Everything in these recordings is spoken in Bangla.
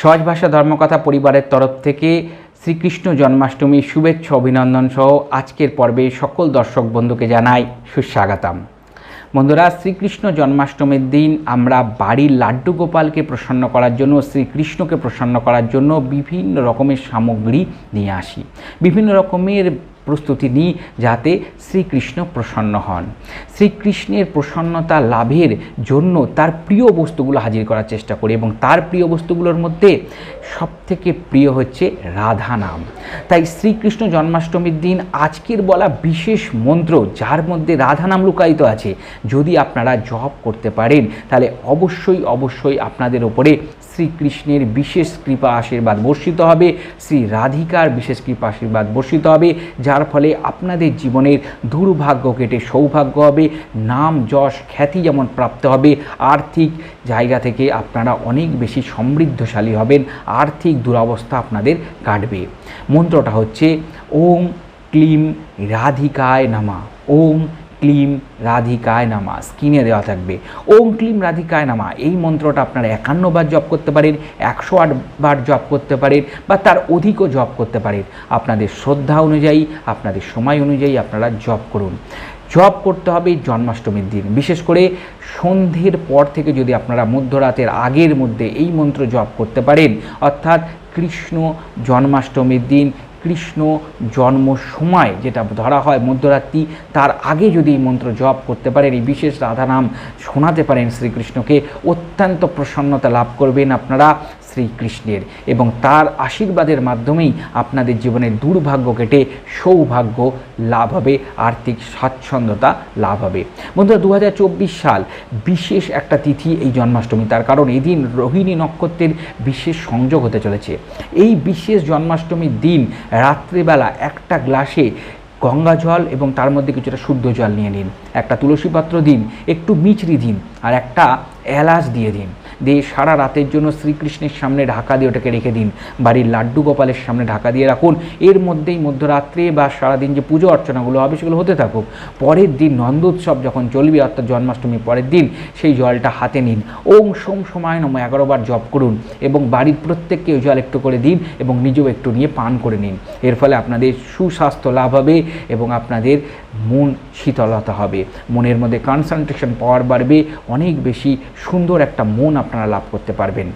সহজ ভাষা ধর্মকথা পরিবারের তরফ থেকে শ্রীকৃষ্ণ জন্মাষ্টমী শুভেচ্ছা, অভিনন্দন সহ আজকের পর্বে সকল দর্শক বন্ধুকে জানাই সুস্বাগতম। বন্ধুরা, শ্রীকৃষ্ণ জন্মাষ্টমীর দিন আমরা বাড়ির লাড্ডু গোপালকে প্রসন্ন করার জন্য, শ্রীকৃষ্ণকে প্রসন্ন করার জন্য বিভিন্ন রকমের সামগ্রী নিয়ে আসি। বিভিন্ন রকমের প্রস্তুতি নিই যাতে শ্রীকৃষ্ণ প্রসন্ন হন। শ্রীকৃষ্ণের প্রসন্নতা লাভের জন্য তার প্রিয় বস্তুগুলো হাজির করার চেষ্টা করি এবং তার প্রিয় বস্তুগুলোর মধ্যে সবথেকে প্রিয় হচ্ছে রাধা নাম তাই শ্রীকৃষ্ণ জন্মাষ্টমীর দিন আজকের বলা বিশেষ মন্ত্র যার মধ্যে রাধা নাম লুকায়িত আছে, যদি আপনারা জপ করতে পারেন, তাহলে অবশ্যই অবশ্যই আপনাদের ওপরে শ্রীকৃষ্ণের বিশেষ কৃপা আশীর্বাদ বর্ষিত হবে, শ্রী রাধিকার বিশেষ কৃপা আশীর্বাদ বর্ষিত হবে যার ফলে আপনাদের জীবনের দুর্ভাগ্য কেটে সৌভাগ্য হবে, নাম যশ খ্যাতি যেমন প্রাপ্ত হবে, আর্থিক জায়গা থেকে আপনারা অনেক বেশি সমৃদ্ধশালী হবেন, আর্থিক দুরবস্থা আপনাদের কাটবে। মন্ত্রটা হচ্ছে, ওম ক্লিম রাধিকায় নামা। ওম ক্লিম রাধিকায় নামা স্ক্রিনে দেওয়া থাকবে। ওম ক্লিম রাধিকায় নামা। এই মন্ত্রটা আপনারা একান্ন বার জপ করতে পারেন, একশো আট বার জপ করতে পারেন বা তার অধিকও জপ করতে পারেন। আপনাদের শ্রদ্ধা অনুযায়ী, আপনাদের সময় অনুযায়ী আপনারা জপ করুন। জপ করতে হবে জন্মাষ্টমীর দিন। বিশেষ করে সন্ধ্যের পর থেকে যদি আপনারা মধ্যরাতের আগের মধ্যে এই মন্ত্র জপ করতে পারেন, অর্থাৎ কৃষ্ণ জন্মাষ্টমীর দিন কৃষ্ণ জন্ম সময় যেটা ধরা হয় মধ্যরাত্রি, তার আগে যদি এই মন্ত্র জপ করতে পারেন, এই বিশেষ রাধা নাম শোনাতে পারেন শ্রীকৃষ্ণকে, অত্যন্ত প্রসন্নতা লাভ করবেন আপনারা। শ্রীকৃষ্ণের এবং তার আশীর্বাদের মাধ্যমেই আপনাদের জীবনের দুর্ভাগ্য কেটে সৌভাগ্য লাভ হবে, আর্থিক স্বাচ্ছন্দ্যতা লাভ হবে। বন্ধুরা দু হাজার চব্বিশ সাল বিশেষ একটা তিথি এই জন্মাষ্টমী, তার কারণ এই দিন রোহিণী নক্ষত্রের বিশেষ সংযোগ হতে চলেছে। এই বিশেষ জন্মাষ্টমীর দিন রাত্রিবেলা একটা গ্লাসে গঙ্গা জল এবং তার মধ্যে কিছুটা শুদ্ধ জল নিয়ে নিন। একটা তুলসী পাত্র দিন, একটু মিচড়ি দিন, আর একটা এলাচ দিয়ে দিন। দিয়ে সারা রাতের জন্য শ্রীকৃষ্ণের সামনে ঢাকা দিয়ে ওটাকে রেখে দিন। বাড়ির লাড্ডু গোপালের সামনে ঢাকা দিয়ে রাখুন। এর মধ্যেই মধ্যরাত্রে বা সারাদিন যে পুজো অর্চনাগুলো হবে সেগুলো হতে থাকুক। পরের দিন নন্দোৎসব যখন চলবে, অর্থাৎ জন্মাষ্টমী পরের দিন, সেই জলটা হাতে নিন। ওম সোম সময় নম এগারোবার জপ করুন এবং বাড়ির প্রত্যেককে ওই জল একটু করে দিন এবং নিজেও একটু নিয়ে পান করে নিন। এর ফলে আপনাদের সুস্বাস্থ্য লাভ হবে এবং আপনাদের মন শীতলতা হবে। মনের মধ্যে কনসেন্ট্রেশন পাওয়ার বাড়বে, অনেক বেশি সুন্দর একটা মন আপনারা লাভ করতে পারবেন।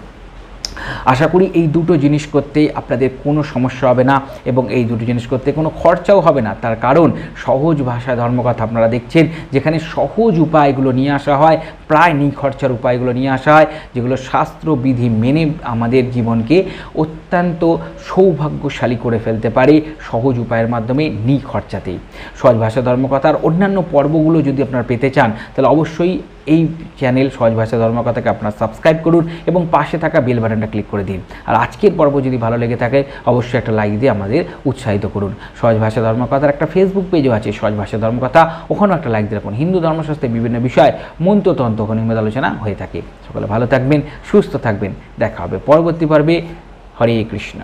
আশা করি এই দুটো জিনিস করতে আপনাদের কোনো সমস্যা হবে না এবং এই দুটো জিনিস করতে কোনো খরচাও হবে না। তার কারণ সহজ ভাষায় ধর্মকথা আপনারা দেখছেন, যেখানে সহজ উপায়গুলো নিয়ে আসা হয়, প্রায় নিখরচার উপায়গুলো নিয়ে আসা হয়, যেগুলো শাস্ত্রবিধি মেনে আমাদের জীবনকে অত্যন্ত সৌভাগ্যশালী করে ফেলতে পারে সহজ উপায়ের মাধ্যমে নিখরচাতেই সহজ ভাষা ধর্মকথার অন্যান্য পর্বগুলো যদি আপনারা পেতে চান, তাহলে অবশ্যই এই চ্যানেল সহজ ভাষা ধর্মকথাকে আপনারা সাবস্ক্রাইব করুন এবং পাশে থাকা বেল বাটনটা ক্লিক করে দিন। আর আজকের পর্ব যদি ভালো লেগে থাকে, অবশ্যই একটা লাইক দিয়ে আমাদের উৎসাহিত করুন। সহজ ভাষা ধর্মকথার একটা ফেসবুক পেজও আছে, সহজ ভাষা ধর্মকথা। ওখানেও একটা লাইক দিয়ে রাখুন। হিন্দু ধর্মশাস্ত্রে বিভিন্ন বিষয় মন্ত্রতন্ত্র নিয়মিত আলোচনা হয়ে থাকে। সকলে ভালো থাকবেন, সুস্থ থাকবেন। দেখা হবে পরবর্তী পর্বে। হরে কৃষ্ণ।